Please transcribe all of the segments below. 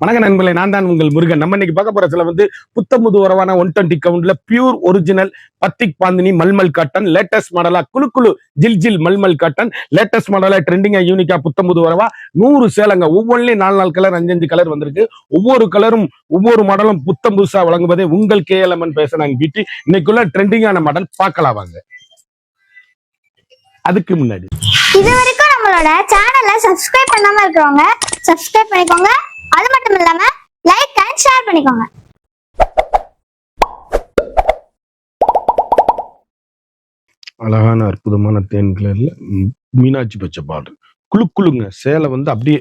வணக்க நண்பர்களே நான் தான் உங்கள் முருகன். நம்ம இன்னைக்கு பார்க்க போற சில வந்து புத்தமுது உறவான one twenty கவுண்ட்ல pure original batik bandhani mulmul cotton latest மாடலா குலு குழு ஜில் ஜில் மல்மல் காட்டன் லேட்டஸ்ட் மாடலா ட்ரெண்டிங்கா யூனிக்கா புத்தமுது உறவா நூறு சேலங்க ஒவ்வொன்றிலையும் நாலு நாலு கலர் அஞ்சஞ்சு கலர் வந்திருக்கு. ஒவ்வொரு கலரும் ஒவ்வொரு மாடலும் புத்தம் புதுசா வழங்குவதே உங்கள் கேஎல்எம்என் பேச வீட்டு. பியூட்டி இன்னைக்குள்ள ட்ரெண்டிங்கான மாடல் பார்க்கலாம் வாங்க. அதுக்கு முன்னாடி. இது வரைக்கும் நம்மளோட சேனலை சப்ஸ்கிரைப் பண்ணாம இருக்கிறவங்க சப்ஸ்கிரைப் பண்ணிக்கோங்க. அது மட்டும் இல்லாம லைக் அண்ட் ஷேர் பண்ணிக்கோங்க. அழகான அற்புதமான தேன் கலர்ல மீனாட்சி பச்சை பாடல் குளு குளுங்க சேலை வந்து அப்படியே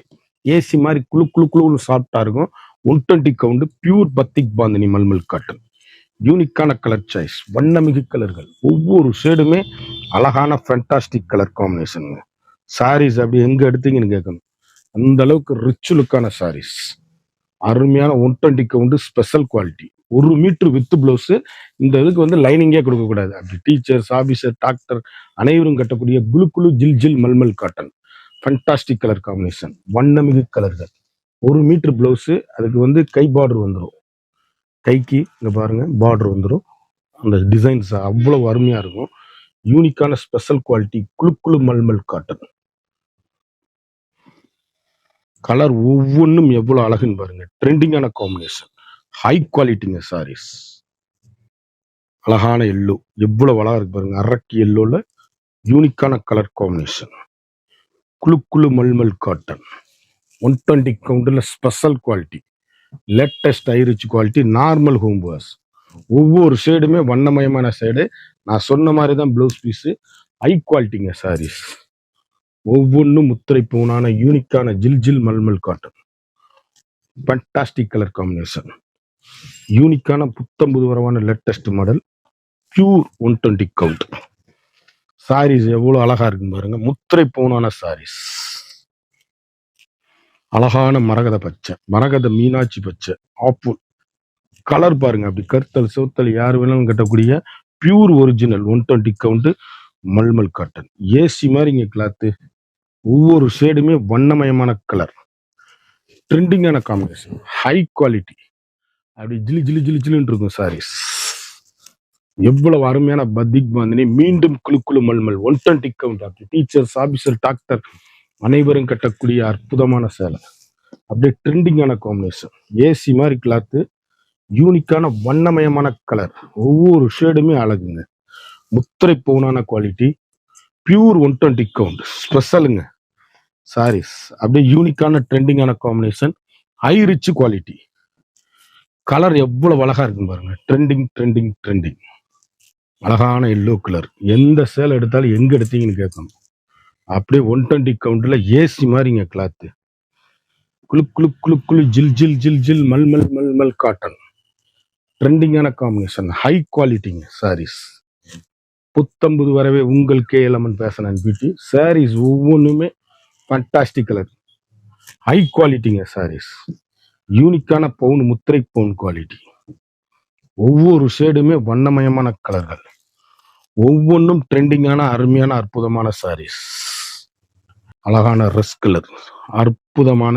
ஏசி மாதிரி குளு குளு குளுன்னு சாப்பிட்டா இருக்கும். One twenty count pure batik bandhani mulmul cotton யூனிக்கான கலர் சாய்ஸ் வண்ணமிகு கலர்கள். ஒவ்வொரு ஷேடுமே அழகான ஃபேண்டாஸ்டிக் கலர் காம்பினேஷனுங்க சாரீஸ் அப்படி எங்க எடுத்தீங்கன்னு கேட்கணும். அந்த அளவுக்கு ரிச் லுக்கான சாரீஸ் அருமையான one twenty count special quality ஒரு மீட்ரு வித் பிளவுஸ் இந்த இதுக்கு வந்து லைனிங்கே கொடுக்கக்கூடாது அப்படி டீச்சர்ஸ் ஆபீசர் டாக்டர் அனைவரும் கட்டக்கூடிய குளு குளு ஜில் ஜில் mulmul cotton fantastic colour combination வண்ணமிகு கலர்கள். ஒரு மீட்ரு பிளவுஸு அதுக்கு வந்து கை பார்டர் வந்துடும் கைக்கு இங்கே பாருங்கள் பார்டர் வந்துடும் அந்த டிசைன்ஸ் அவ்வளோ அருமையாக இருக்கும். யூனிக்கான ஸ்பெஷல் குவாலிட்டி குளு குளு மல்மல் காட்டன் கலர் ஒவ்வொன்றும் எவ்வளவு அழகுன்னு பாருங்க. ட்ரெண்டிங்கான காம்பினேஷன் ஹை குவாலிட்டிங்க சாரீஸ் அழகான எல்லோ எவ்வளவு அழகா இருக்கு பாருங்க. அரக்கு எல்லோல யூனிக்கான கலர் காம்பினேஷன் குளு குளு மல்மல் காட்டன் ஒன் டுவெண்ட்டி கவுண்டில் special quality latest ஐரிச் quality normal home wash ஒவ்வொரு ஷேடுமே வண்ணமயமான ஷேடு நான் சொன்ன மாதிரி தான் ப்ளவுஸ் பீஸு ஹை குவாலிட்டிங்க சாரீஸ் ஒவ்வொன்றும் முத்திரை பூனான யூனிக்கான ஜில் ஜில் mulmul cotton fantastic colour combination யூனிக்கான புத்தம் புதுவரமான latest model pure one twenty count sarees எவ்வளவு அழகா இருக்குன்னு பாருங்க. முத்திரை பூனான சாரீஸ் அழகான மரகத பச்சை மரகத மீனாட்சி பச்சை ஆப்பு கலர் பாருங்க அப்படி கருத்தல் சோத்தல் யார் வேணாலும் கட்டக்கூடிய pure original one twenty count mulmul cotton. AC மாதிரிங்க கிளாத்து ஒவ்வொரு ஷேடுமே வண்ணமயமான கலர் ட்ரெண்டிங்கான காம்பினேஷன் ஹை குவாலிட்டி அப்படி ஜிலி ஜிலி ஜிலி ஜிலுன்னு இருக்கும் சாரீஸ் எவ்வளவு அருமையான பத்திக் பாந்தினி. மீண்டும் குழு குழு மல்மல் ஒன் டுவெண்ட்டி கவுண்ட் அப்படி டீச்சர்ஸ் ஆபீசர் டாக்டர் அனைவரும் கட்டக்கூடிய அற்புதமான சேலை. அப்படியே ட்ரெண்டிங்கான காம்பினேஷன் ஏசி மாதிரி கிளாத்து யூனிக்கான வண்ணமயமான கலர் ஒவ்வொரு ஷேடுமே அழகுங்க. முத்திரை பவுனான quality pure one twenty count ஸ்பெஷலுங்க saris அப்படியே யூனிக்கான ட்ரெண்டிங்கான combination high rich quality colour எவ்வளவு அழகா இருக்குன்னு பாருங்க. ட்ரெண்டிங் ட்ரெண்டிங் ட்ரெண்டிங் அழகான எல்லோ கலர் எந்த சேலை எடுத்தாலும் எங்க எடுத்தீங்கன்னு கேட்கணும். அப்படியே ஒன் டுவெண்ட்டி கவுண்ட்ல ஏசி மாதிரிங்க கிளாத்து குளு குளு குளு குளு ஜில் ஜில் ஜில் ஜில் மல் மல் மல் மல் காட்டன் ட்ரெண்டிங்கான காம்பினேஷன் ஹை குவாலிட்டிங்க சாரீஸ் புத்தம்புது வரவே உங்கள் கே எலமன் பேசணும் பியூட்டி. சாரீஸ் ஒவ்வொன்றுமே ஃபண்டாஸ்டிக் கலர் ஹை குவாலிட்டிங்க சாரீஸ் யூனிக்கான பவுன் முத்திரை பவுன் குவாலிட்டி ஒவ்வொரு ஷேடுமே வண்ணமயமான கலர்கள் ஒவ்வொன்றும் ட்ரெண்டிங்கான அருமையான அற்புதமான சாரீஸ் அழகான ரெஸ் கலர் அற்புதமான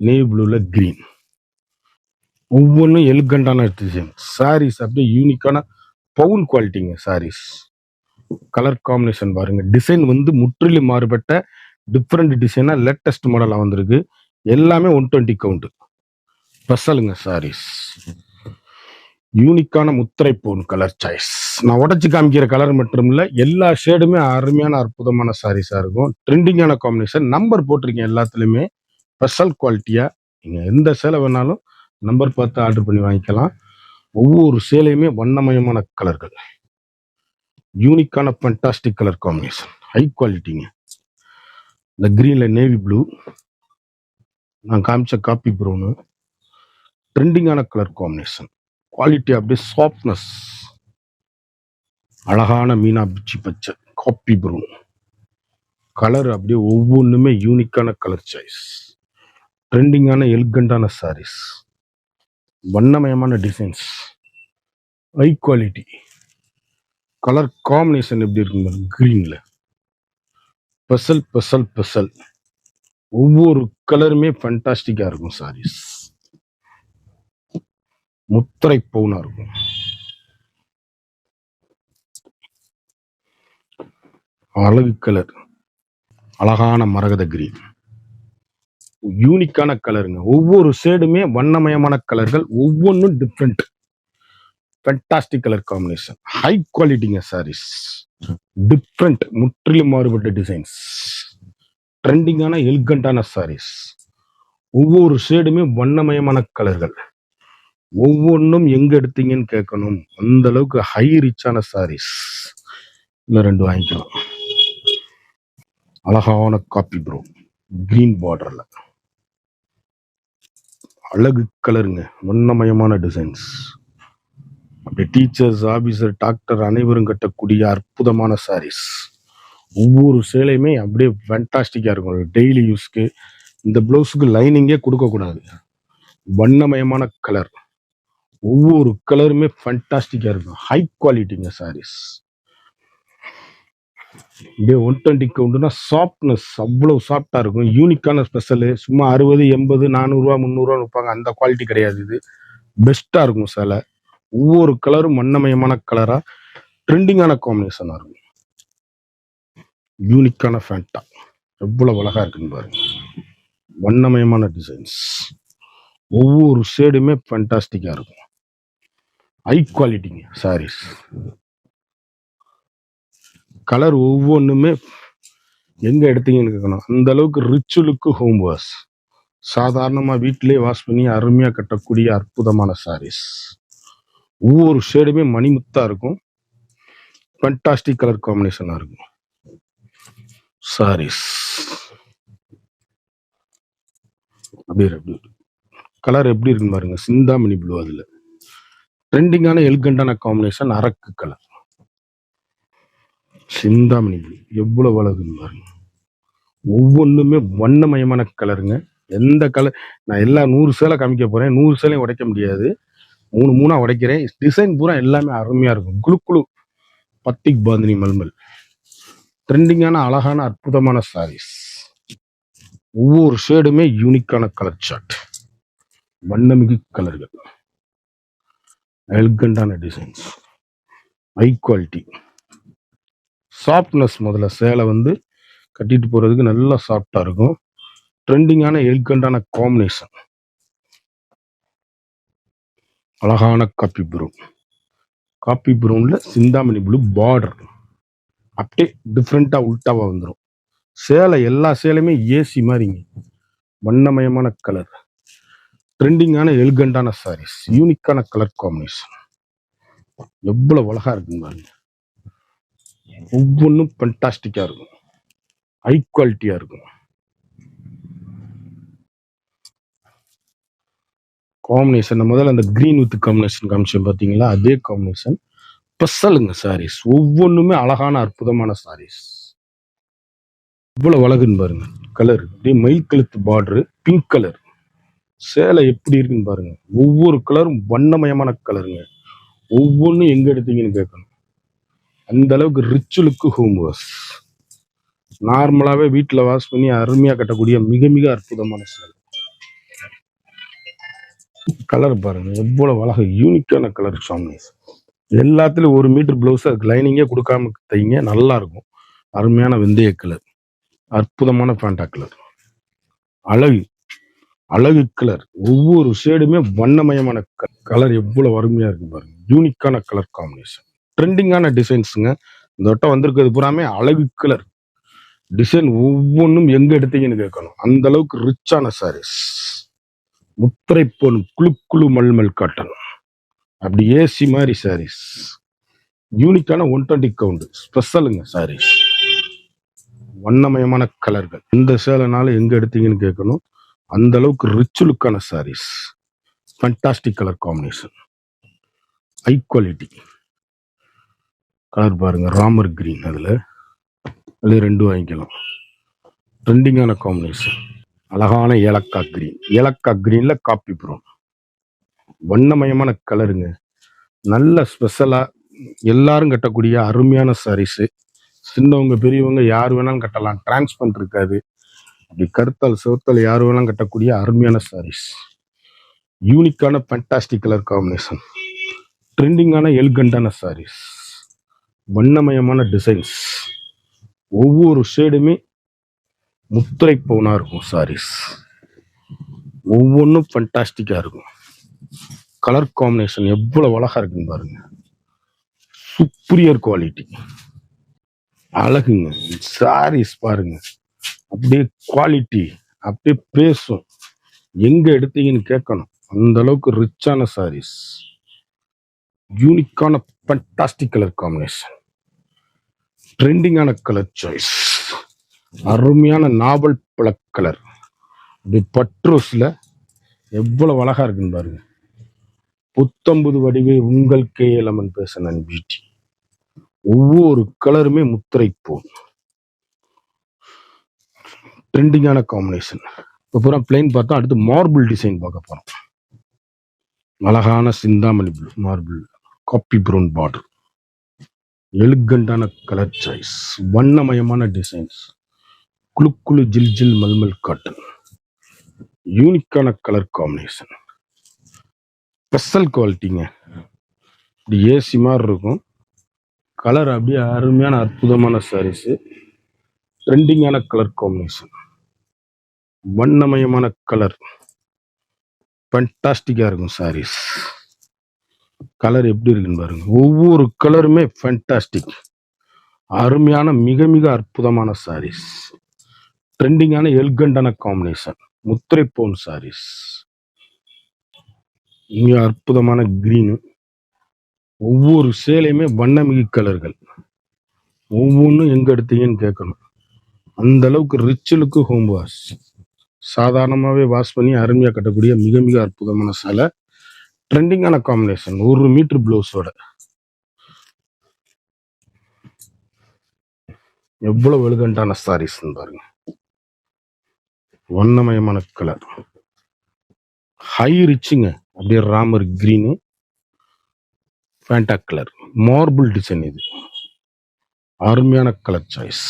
நேவி ப்ளூவில் க்ரீன் ஒவ்வொன்றும் எலுகண்டான டிசைன் சாரீஸ் அப்படியே யூனிக்கான பவுன் குவாலிட்டிங்க சாரீஸ் கலர் காம்பினேஷன் பாருங்க. டிசைன் வந்து முற்றிலும் மாறுபட்ட டிஃப்ரெண்ட் டிசைனாக லேட்டஸ்ட் மாடலாக வந்திருக்கு. எல்லாமே ஒன் டுவெண்ட்டி கவுண்ட்டு ஸ்பெஷலுங்க சாரீஸ் யூனிக்கான முத்திரை போன் கலர் சாய்ஸ் நான் உடச்சி காமிக்கிற கலர் மட்டும் இல்லை எல்லா ஷேடுமே அருமையான அற்புதமான சாரீஸாக இருக்கும். ட்ரெண்டிங்கான காம்பினேஷன் நம்பர் போட்டிருக்கேன் எல்லாத்துலேயுமே. ஸ்பெஷல் குவாலிட்டியாக நீங்கள் எந்த சேலை வேணாலும் நம்பர் பார்த்து ஆர்டர் பண்ணி வாங்கிக்கலாம். ஒவ்வொரு சேலையுமே வண்ணமயமான கலர்கள் யூனிக்கான ஃபண்டாஸ்டிக் கலர் காம்பினேஷன் ஹை குவாலிட்டிங்க இந்த க்ரீனில் நேவி ப்ளூ நான் காமிச்ச காப்பி ப்ரௌனு ட்ரெண்டிங்கான கலர் காம்பினேஷன் குவாலிட்டி அப்படியே சாஃப்ட்னஸ் அழகான மீனா பிச்சி பச்சை காப்பி ப்ரௌன் கலர் அப்படியே ஒவ்வொன்றுமே யூனிக்கான கலர் சாய்ஸ் ட்ரெண்டிங்கான எலிகண்டான சாரீஸ் வண்ணமயமான designs high quality colour combination எப்படி இருக்குங்க க்ரீனில் பெசல் பெசல் பெசல் ஒவ்வொரு கலருமே ஃபண்டாஸ்டிக்காக இருக்கும் சாரீஸ் முத்திரை பவுனா இருக்கும். அழகு கலர் அழகான மரகத கிரீன் யூனிக்கான கலருங்க ஒவ்வொரு ஷேடுமே வண்ணமயமான கலர்கள் ஒவ்வொன்றும் different fantastic colour combination high குவாலிட்டிங்க saris different முற்றிலும் மாறுபட்ட டிசைன்ஸ் ட்ரெண்டிங்கான எலிகண்டான சாரீஸ் ஒவ்வொரு ஷேடுமே வண்ணமயமான கலர்கள் ஒவ்வொன்றும் எங்க எடுத்தீங்கன்னு கேட்கணும். அந்த அளவுக்கு ஹை ரிச்சான சாரீஸ் இன்னும் ரெண்டு வாங்கிக்கலாம். அழகான காப்பி ப்ரோ கிரீன் பார்டர்ல அழகு கலருங்க வண்ணமயமான டிசைன்ஸ் அப்படியே டீச்சர்ஸ் ஆபீசர் டாக்டர் அனைவரும் கட்டக்கூடிய அற்புதமான சாரீஸ் ஒவ்வொரு சேலையுமே அப்படியே ஃபேண்டாஸ்டிக்காக இருக்கும். டெய்லி யூஸ்க்கு இந்த ப்ளவுஸுக்கு லைனிங்கே கொடுக்கக்கூடாது வண்ணமயமான கலர் ஒவ்வொரு கலருமே ஃபேண்டாஸ்டிக்காக இருக்கும். ஹை குவாலிட்டிங்க சாரீஸ் அப்படியே ஒன் டுவெண்ட்டி கவுண்ட்னா சாஃப்ட்னஸ் அவ்வளோ சாஃப்டாக இருக்கும். யூனிக்கான ஸ்பெஷலு சும்மா அறுபது எண்பது நானூறுரூவா முந்நூறுரூவா விற்பாங்க. அந்த குவாலிட்டி கிடையாது இது. பெஸ்ட்டாக இருக்கும் சேலை. ஒவ்வொரு கலரும் வண்ணமயமான கலராக ட்ரெண்டிங்கான காம்பினேஷனாக இருக்கும். யூனிக்கான ஃபேண்டா எவ்வளோ அழகா இருக்குன்னு பாருங்க. வண்ணமயமான டிசைன்ஸ் ஒவ்வொரு ஷேடுமே ஃபேண்டாஸ்டிக்காக இருக்கும். ஹை குவாலிட்டிங்க சாரீஸ் கலர் ஒவ்வொன்றுமே எங்கே எடுத்தீங்கன்னு கேட்கணும் அந்த அளவுக்கு ரிச் லுக்கு ஹோம் வாஷ் சாதாரணமாக வீட்டிலே வாஷ் பண்ணி அருமையாக கட்டக்கூடிய அற்புதமான சாரீஸ் ஒவ்வொரு ஷேடுமே மணிமுத்தா இருக்கும். ஃபண்டாஸ்டிக் கலர் காம்பினேஷனாக இருக்கும். சாரீஸ் அப்படியே அப்படி கலர் எப்படி இருக்குன்னு பாருங்க. சிந்தாமணி ப்ளூ அதில். ட்ரெண்டிங்கான எல்கண்டான காம்பினேஷன் அரக்கு கலர் சிந்தாமணி ப்ளூ எவ்வளவு அழகுன்னு பாருங்க. ஒவ்வொன்றுமே வண்ணமயமான கலருங்க எந்த கலர் நான் எல்லா நூறு சேலை காமிக்க போறேன். நூறு சேலையும் உடைக்க முடியாது. மூணு மூணாக உடைக்கிறேன். டிசைன் பூரா எல்லாமே அருமையாக இருக்கும். குளு குளு பத்திக் பாந்தினி மல்மல். ட்ரெண்டிங்கான அழகான அற்புதமான சாரீஸ் ஒவ்வொரு ஷேடுமே யூனிக்கான கலர் சார்ட் வண்ணமிகு கலர்கள். எல்கண்டான டிசைன்ஸ் ஹை குவாலிட்டி சாஃப்ட்னஸ் முதல்ல சேலை வந்து கட்டிட்டு போகிறதுக்கு நல்லா சாஃப்டாக இருக்கும். ட்ரெண்டிங்கான எல்கண்டான காம்பினேஷன் அழகான காப்பி ப்ரூன். காப்பி ப்ரூனில் சிந்தாமணி ப்ளூ பார்டர் அப்படியே டிஃப்ரெண்ட்டாக உல்ட்டாவாக வந்துடும் சேலை எல்லா சேலையுமே ஏசி மாதிரிங்க. வண்ணமயமான கலர் ட்ரெண்டிங்கான எலிகண்டான சாரீஸ் யூனிக்கான கலர் காம்பினேஷன் எவ்வளோ அழகாக இருக்குங்க ஒவ்வொன்றும் ஃபண்டாஸ்டிக்காக இருக்கும். ஹை குவாலிட்டியாக இருக்கும். காம்பினேஷன் முதல்ல அந்த க்ரீன் வித் காம்பினேஷன் காமிச்சேன் பார்த்தீங்களா அதே காம்பினேஷன் ஸ்பெஷலுங்க சாரீஸ் ஒவ்வொன்றுமே அழகான அற்புதமான சாரீஸ் இவ்வளவு அழகுன்னு பாருங்க. கலர் அப்படியே மயில் கழுத்து பார்டரு பிங்க் கலர் சேலை எப்படி இருக்குன்னு பாருங்க. ஒவ்வொரு கலரும் வண்ணமயமான கலருங்க ஒவ்வொன்றும் எங்க எடுத்தீங்கன்னு கேட்கணும். அந்த அளவுக்கு ரிச் லுக்கு ஹோம் வாஷ் நார்மலாகவே வீட்டில் வாஷ் பண்ணி அருமையாக கட்டக்கூடிய மிக மிக அற்புதமான சேலை. கலர் பாருங்க எவ்வளவு அழகு யூனிக்கான கலர் காம்பினேஷன் எல்லாத்துலயும் ஒரு மீட்டர் பிளவுஸ் அதுக்கு லைனிங்கே கொடுக்காம தைங்க நல்லா இருக்கும். அருமையான வெந்தய கலர் அற்புதமான பேண்டா கலர் அழகு அழகு கலர் ஒவ்வொரு ஷேடுமே வண்ணமயமான கலர் எவ்வளவு அருமையா இருக்கு பாருங்க. யூனிக்கான கலர் காம்பினேஷன் ட்ரெண்டிங்கான டிசைன்ஸுங்க இந்த வட்டம் வந்திருக்கிறது பூராமே அழகு கலர் டிசைன் ஒவ்வொன்றும் எங்க எடுத்தீங்கன்னு கேட்கணும். அந்த அளவுக்கு ரிச்சான சாரீஸ் முத்திரை பொன் குழு குழு மல்மல் காட்டன். அப்படி ஏசி மாதிரி சாரீஸ் யூனிக்கான ஒன் டுவெண்ட்டி கவுண்ட் ஸ்பெஷலுங்க சாரீஸ். வண்ணமயமான கலர்கள். இந்த சேலைனால எங்க எடுத்தீங்கன்னு கேட்கணும். அந்த அளவுக்கு rich லுக்கான sarees. Fantastic colour combination high quality colour பாருங்க ராமர் கிரீன் அதுல. அதுல ரெண்டு வாங்கிக்கலாம். ட்ரெண்டிங்கான காம்பினேஷன் அழகான ஏலக்காய் கிரீன் ஏலக்காய் கிரீன்ல காப்பி ப்ரௌன் வண்ணமயமான கலருங்க. நல்ல ஸ்பெஷலா எல்லாரும் கட்டக்கூடிய அருமையான சாரீஸ் சின்னவங்க பெரியவங்க யார் வேணாலும் கட்டலாம். டிரான்ஸ்பரண்ட் இருக்காது. அப்படி கருத்தால் சிவத்தால் யார் வேணாலும் கட்டக்கூடிய அருமையான சாரீஸ் யூனிக்கான ஃபேண்டாஸ்டிக் கலர் காம்பினேஷன் ட்ரெண்டிங்கான எல்கண்டான சாரீஸ் வண்ணமயமான டிசைன்ஸ் ஒவ்வொரு ஷேடுமே முத்துரை பவுனாக இருக்கும் சாரீஸ் ஒவ்வொன்றும் ஃபண்டாஸ்டிக்காக இருக்கும். கலர் காம்பினேஷன் எவ்வளோ அழகாக இருக்குன்னு பாருங்க. சூப்பரியர் குவாலிட்டி அழகுங்க. சாரீஸ் பாருங்க. அப்படியே குவாலிட்டி அப்படியே பேசும். எங்கே எடுத்தீங்கன்னு கேட்கணும். அந்த அளவுக்கு ரிச்சான சாரீஸ் யூனிக்கான ஃபண்டாஸ்டிக் கலர் காம்பினேஷன் ட்ரெண்டிங்கான கலர் சாய்ஸ் அருமையான நாவல் பழ கலர். இப்படி பட்ரோஸில் எவ்வளவு அழகா இருக்குன்னு பாருங்க. புத்தம்புது வடிவே உங்கள் கே லமன் பேசன் பியூட்டி ஒவ்வொரு கலருமே முத்திரை போன் ட்ரெண்டிங்கான காம்பினேஷன் இப்போ பூரா பிளைன் பார்த்தா அடுத்து மார்பிள் டிசைன் பார்க்க போகிறோம் அழகான Chintamani blue marble coffee brown border எலுகண்டான colour choice வண்ணமயமான டிசைன்ஸ் குளு குளு ஜில் ஜில் மல்மல் காட்டன் யூனிக்கான கலர் காம்பினேஷன் ஸ்பெஷல் குவாலிட்டிங்க இப்படி ஏசி மாதிரி இருக்கும். கலர் அப்படியே அருமையான அற்புதமான சாரீஸு ட்ரெண்டிங்கான கலர் காம்பினேஷன் வண்ணமயமான கலர் ஃபண்டாஸ்டிக்காக இருக்கும் சாரீஸ் கலர் எப்படி இருக்குன்னு பாருங்க. ஒவ்வொரு கலருமே ஃபண்டாஸ்டிக் அருமையான மிக மிக அற்புதமான சாரீஸ் ட்ரெண்டிங்கான எல்கண்டான காம்பினேஷன் முத்திரை போன் சாரீஸ். மிக அற்புதமான க்ரீனு ஒவ்வொரு சேலையுமே வண்ணமிகு கலர்கள். ஒவ்வொன்றும் எங்கே எடுத்தீங்கன்னு கேட்கணும். அந்த அளவுக்கு ரிச்சலுக்கு ஹோம் வாஷ் சாதாரணமாகவே வாஷ் பண்ணி அருமையாக கட்டக்கூடிய மிக மிக அற்புதமான சேலை. ட்ரெண்டிங்கான காம்பினேஷன் ஒரு மீட்ரு ப்ளவுஸோட எவ்வளவு எலுகண்டான சாரீஸ்ன்னு பாருங்க. வண்ணமயமான கலர் ஹை ரிச்சுங்க அப்படியே Ramar green Fanta colour marble design இது. அருமையான கலர் சாய்ஸ்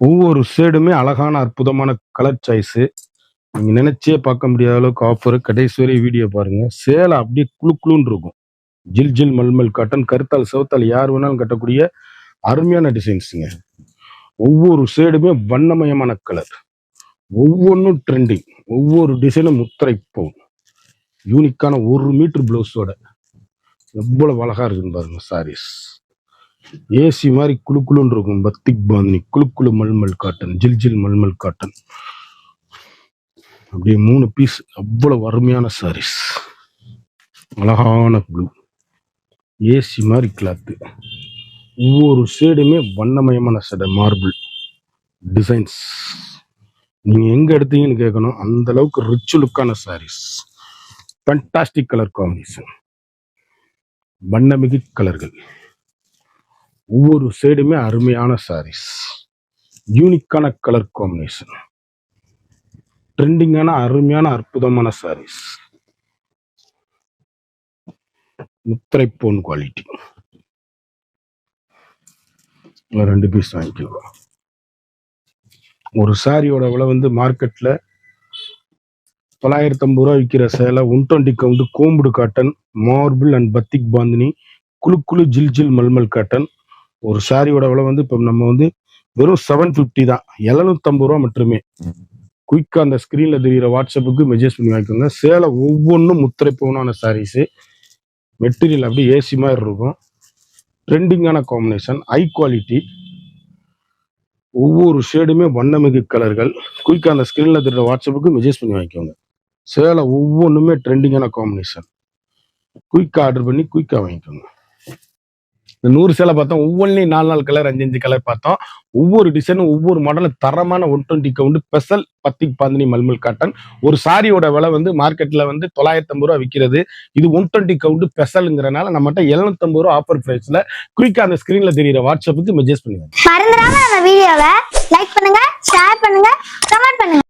ஒவ்வொரு ஷேடுமே அழகான அற்புதமான கலர் சாய்ஸு நீங்கள் நினைச்சே பார்க்க முடியாத அளவுக்கு ஆஃபர் கடைசி வரை வீடியோ பாருங்க. சேலை அப்படியே குளு குளுன்னு இருக்கும். ஜில் ஜில் மல்மல் காட்டன் கருத்தால் சிவத்தால் யார் வேணாலும் கட்டக்கூடிய அருமையான டிசைன்ஸுங்க ஒவ்வொரு ஷேடுமே வண்ணமயமான கலர் ஒவ்வொன்றும் ட்ரெண்டிங் ஒவ்வொரு டிசைனும் முத்திரை போகும். யூனிக்கான ஒரு மீட்ரு ப்ளவுஸோட எவ்வளவு அழகா இருக்குன்னு பாருங்க சாரீஸ் ஏசி மாதிரி குளு குளுன்னு இருக்கும். பத்திக் பாந்தினி குழு குளு மல்மல் காட்டன் ஜில் ஜில் மல்மல் காட்டன் அப்படியே மூணு பீஸ் அவ்வளவு அருமையான சாரீஸ் அழகான ப்ளூ ஏசி மாதிரி கிளாத்து ஒவ்வொரு ஷேடுமே வண்ணமயமான சடை மார்பிள் டிசைன்ஸ் நீங்கள் எங்கே எடுத்தீங்கன்னு கேட்கணும் அந்த அளவுக்கு ரிச் லுக்கான சாரீஸ் ஃபண்டாஸ்டிக் கலர் காம்பினேஷன் வண்ணமிகு கலர்கள். ஒவ்வொரு சைடுமே அருமையான சாரீஸ் யூனிக்கான கலர் காம்பினேஷன் ட்ரெண்டிங்கான அருமையான அற்புதமான சாரீஸ் முத்திரை போன் குவாலிட்டி ரெண்டு பீஸ் வாங்கிக்கலாம் ஒரு சாரியோட விலை வந்து மார்க்கெட்டில் தொள்ளாயிரத்தி ஐம்பது ரூபா விற்கிற சேலை one twenty count combed cotton marble and batik bandhani குளு குளு ஜில் ஜில் மல்மல் காட்டன் ஒரு சாரியோட விலை வந்து இப்போ நம்ம வந்து வெறும் செவன் ஃபிஃப்டி தான். எழுநூத்தம்பது ரூபா மட்டுமே. குயிக்காக அந்த ஸ்க்ரீனில் தெரிகிற வாட்ஸ்அப்புக்கு மெசேஜ் பண்ணி வாங்கிக்கோங்க. சேலை ஒவ்வொன்றும் முத்திரை பவுனான சாரீஸு மெட்டீரியல் அப்படியே ஏசி மாதிரி இருக்கும். ட்ரெண்டிங்கான காம்பினேஷன் ஹை குவாலிட்டி ஒவ்வொரு ஷேடுமே வண்ணமிகு கலர்கள். குயிக்காக அந்த ஸ்க்ரீனில் திருட வாட்ஸ்அப்புக்கு மெசேஜ் பண்ணி வாங்கிக்கோங்க. சேலை ஒவ்வொன்றுமே ட்ரெண்டிங்கான காம்பினேஷன் குயிக்காக ஆர்டர் பண்ணி குயிக்காக வாங்கிக்கோங்க. இந்த நூறு சேலை பார்த்தோம் ஒவ்வொன்றையும் நாலு நாலு கலர் அஞ்சு அஞ்சு கலர் பார்த்தோம். ஒவ்வொரு டிசைனும் ஒவ்வொரு மாடலும் தரமான one twenty count special batik bandhani malmal cotton ஒரு சாரியோட விலை வந்து மார்க்கெட்ல வந்து தொள்ளாயிரத்தி ஐம்பது ரூபா விற்கிறது இது ஒன் டுவெண்ட்டி கவுண்டு ஸ்பெஷலுங்கிறனால நம்மகிட்ட எழுநூத்தம்பது ரூபா ஆஃபர் ப்ரைஸில் குயிக்காக அந்த ஸ்க்ரீனில் தெரியிற வாட்ஸ்அப்புக்கு மெசேஜ் பண்ணுங்க மறந்துடாம நம்ம வீடியோவை லைக் பண்ணுங்க ஷேர் பண்ணுங்க கமெண்ட் பண்ணுங்க.